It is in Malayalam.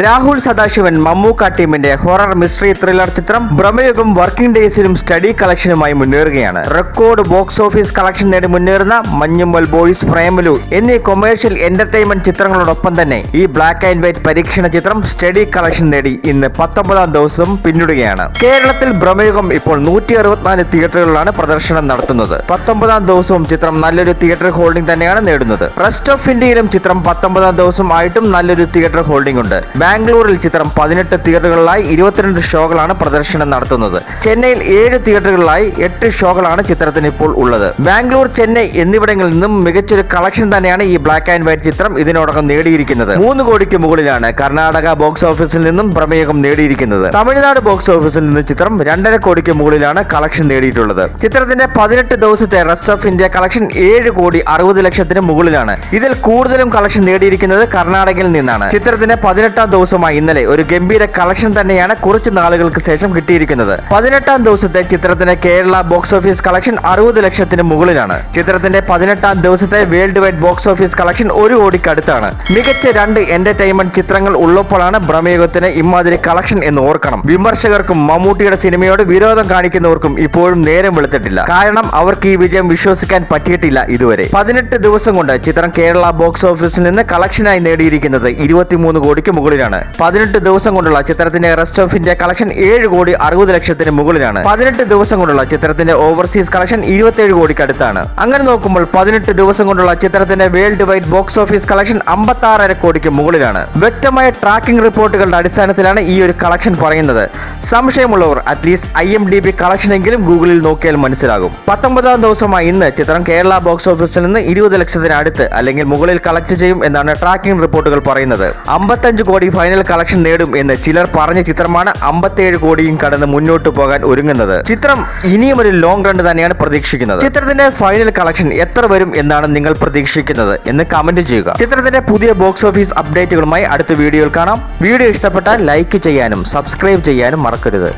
രാഹുൽ സദാശിവൻ മമ്മൂക്ക ടീമിന്റെ ഹൊറർ മിസ്റ്ററി ത്രില്ലർ ചിത്രം ഭ്രമയുഗം വർക്കിംഗ് ഡേയ്സിലും സ്റ്റഡി കളക്ഷനുമായി മുന്നേറുകയാണ്. റെക്കോർഡ് ബോക്സ് ഓഫീസ് കളക്ഷൻ നേടി മുന്നേറുന്ന മഞ്ഞുമ്മൽ ബോയ്സ് പ്രേമലു എന്നീ കൊമേഴ്ഷ്യൽ എന്റർടൈൻമെന്റ് ചിത്രങ്ങളോടൊപ്പം തന്നെ ഈ ബ്ലാക്ക് ആൻഡ് വൈറ്റ് പരീക്ഷണ ചിത്രം സ്റ്റഡി കളക്ഷൻ നേടി ഇന്ന് പത്തൊമ്പതാം ദിവസം പിന്നിടുകയാണ്. കേരളത്തിൽ ഭ്രമയുഗം ഇപ്പോൾ നൂറ്റി അറുപത്തിനാല് തിയേറ്ററുകളിലാണ് പ്രദർശനം നടത്തുന്നത്. പത്തൊമ്പതാം ദിവസവും ചിത്രം നല്ലൊരു തിയേറ്റർ ഹോൾഡിംഗ് തന്നെയാണ് നേടുന്നത്. റെസ്റ്റ് ഓഫ് ഇന്ത്യയിലും ചിത്രം പത്തൊമ്പതാം ദിവസം ആയിട്ടും നല്ലൊരു തിയേറ്റർ ഹോൾഡിംഗ് ഉണ്ട്. ബാംഗ്ലൂരിൽ ചിത്രം പതിനെട്ട് തിയേറ്ററുകളിലായി ഇരുപത്തിരണ്ട് ഷോകളാണ് പ്രദർശനം നടത്തുന്നത്. ചെന്നൈയിൽ ഏഴ് തിയേറ്ററുകളിലായി എട്ട് ഷോകളാണ് ചിത്രത്തിന് ഇപ്പോൾ ഉള്ളത്. ബാംഗ്ലൂർ ചെന്നൈ എന്നിവിടങ്ങളിൽ നിന്നും മികച്ചൊരു കളക്ഷൻ തന്നെയാണ് ഈ ബ്ലാക്ക് ആൻഡ് വൈറ്റ് ചിത്രം ഇതിനോടകം നേടിയിരിക്കുന്നത്. മൂന്ന് കോടിക്ക് മുകളിലാണ് കർണാടക ബോക്സ് ഓഫീസിൽ നിന്നും പ്രമേയം നേടിയിരിക്കുന്നത്. തമിഴ്നാട് ബോക്സ് ഓഫീസിൽ നിന്ന് ചിത്രം രണ്ടര കോടിക്ക് മുകളിലാണ് കളക്ഷൻ നേടിയിട്ടുള്ളത്. ചിത്രത്തിന്റെ പതിനെട്ട് ദിവസത്തെ റെസ്റ്റ് ഓഫ് ഇന്ത്യ കളക്ഷൻ ഏഴ് കോടി അറുപത് ലക്ഷത്തിന് മുകളിലാണ്. ഇതിൽ കൂടുതലും കളക്ഷൻ നേടിയിരിക്കുന്നത് കർണാടകയിൽ നിന്നാണ്. ചിത്രത്തിന്റെ പതിനെട്ടാം ദിവസമായി ഇന്നലെ ഒരു ഗംഭീര കളക്ഷൻ തന്നെയാണ് കുറച്ച് നാളുകൾക്ക് ശേഷം കിട്ടിയിരിക്കുന്നത്. പതിനെട്ടാം ദിവസത്തെ ചിത്രത്തിന്റെ കേരള ബോക്സ് ഓഫീസ് കളക്ഷൻ അറുപത് ലക്ഷത്തിന് മുകളിലാണ്. ചിത്രത്തിന്റെ പതിനെട്ടാം ദിവസത്തെ world wide box office collection ഒരു കോടിക്കടുത്താണ് മികച്ച രണ്ട് എന്റർടൈൻമെന്റ് ചിത്രങ്ങൾ ഉള്ളപ്പോഴാണ് ഭ്രമയുഗത്തിന് ഇമാതിരി കളക്ഷൻ എന്ന് ഓർക്കണം. വിമർശകർക്കും മമ്മൂട്ടിയുടെ സിനിമയോട് വിരോധം കാണിക്കുന്നവർക്കും ഇപ്പോഴും നേരം വെളുത്തിട്ടില്ല. കാരണം അവർക്ക് ഈ വിജയം വിശ്വസിക്കാൻ പറ്റിയിട്ടില്ല ഇതുവരെ. പതിനെട്ട് ദിവസം കൊണ്ട് ചിത്രം കേരള ബോക്സ് ഓഫീസിൽ നിന്ന് കളക്ഷനായി നേടിയിരിക്കുന്നത് ഇരുപത്തിമൂന്ന് കോടിക്ക് മുകളിലാണ്. പതിനെട്ട് ദിവസം കൊണ്ടുള്ള ചിത്രത്തിന്റെ റെസ്റ്റ് ഓഫ് ഇന്ത്യ കളക്ഷൻ ഏഴ് കോടി അറുപത് ലക്ഷത്തിന് മുകളിലാണ്. പതിനെട്ട് ദിവസം കൊണ്ടുള്ള ചിത്രത്തിന്റെ ഓവർസീസ് കളക്ഷൻ ഇരുപത്തിയേഴ് കോടിക്ക് അടുത്താണ്. അങ്ങനെ നോക്കുമ്പോൾ പതിനെട്ട് ദിവസം കൊണ്ടുള്ള ചിത്രത്തിന്റെ world wide box office collection അമ്പത്തി ആറര കോടിക്ക് മുകളിലാണ്. വ്യക്തമായ ട്രാക്കിംഗ് റിപ്പോർട്ടുകളുടെ അടിസ്ഥാനത്തിലാണ് ഈ ഒരു കളക്ഷൻ പറയുന്നത്. സംശയമുള്ളവർ at least I M D B കളക്ഷനെങ്കിലും ഗൂഗിളിൽ നോക്കിയാൽ മനസ്സിലാകും. പത്തൊമ്പതാം ദിവസമായി ഇന്ന് ചിത്രം കേരള ബോക്സ് ഓഫീസിൽ നിന്ന് ഇരുപത് ലക്ഷത്തിനടുത്ത് അല്ലെങ്കിൽ മുകളിൽ കളക്ട് ചെയ്യും എന്നാണ് ട്രാക്കിംഗ് റിപ്പോർട്ടുകൾ പറയുന്നത്. അമ്പത്തഞ്ച് കോടി ഫൈനൽ കളക്ഷൻ നേടും എന്ന് ചിലർ പറഞ്ഞ ചിത്രമാണ് അമ്പത്തേഴ് കോടിയും കടന്ന് മുന്നോട്ട് പോകാൻ ഒരുങ്ങുന്നത്. ചിത്രം ഇനിയും ഒരു ലോങ് റൺ തന്നെയാണ് പ്രതീക്ഷിക്കുന്നത്. ചിത്രത്തിന്റെ ഫൈനൽ കളക്ഷൻ എത്ര വരും എന്നാണ് നിങ്ങൾ പ്രതീക്ഷിക്കുന്നത് എന്ന് കമന്റ് ചെയ്യുക. ചിത്രത്തിന്റെ പുതിയ ബോക്സ് ഓഫീസ് അപ്ഡേറ്റുകളുമായി അടുത്ത വീഡിയോയിൽ കാണാം. വീഡിയോ ഇഷ്ടപ്പെട്ടാൽ ലൈക്ക് ചെയ്യാനും സബ്സ്ക്രൈബ് ചെയ്യാനും മറക്കരുത്.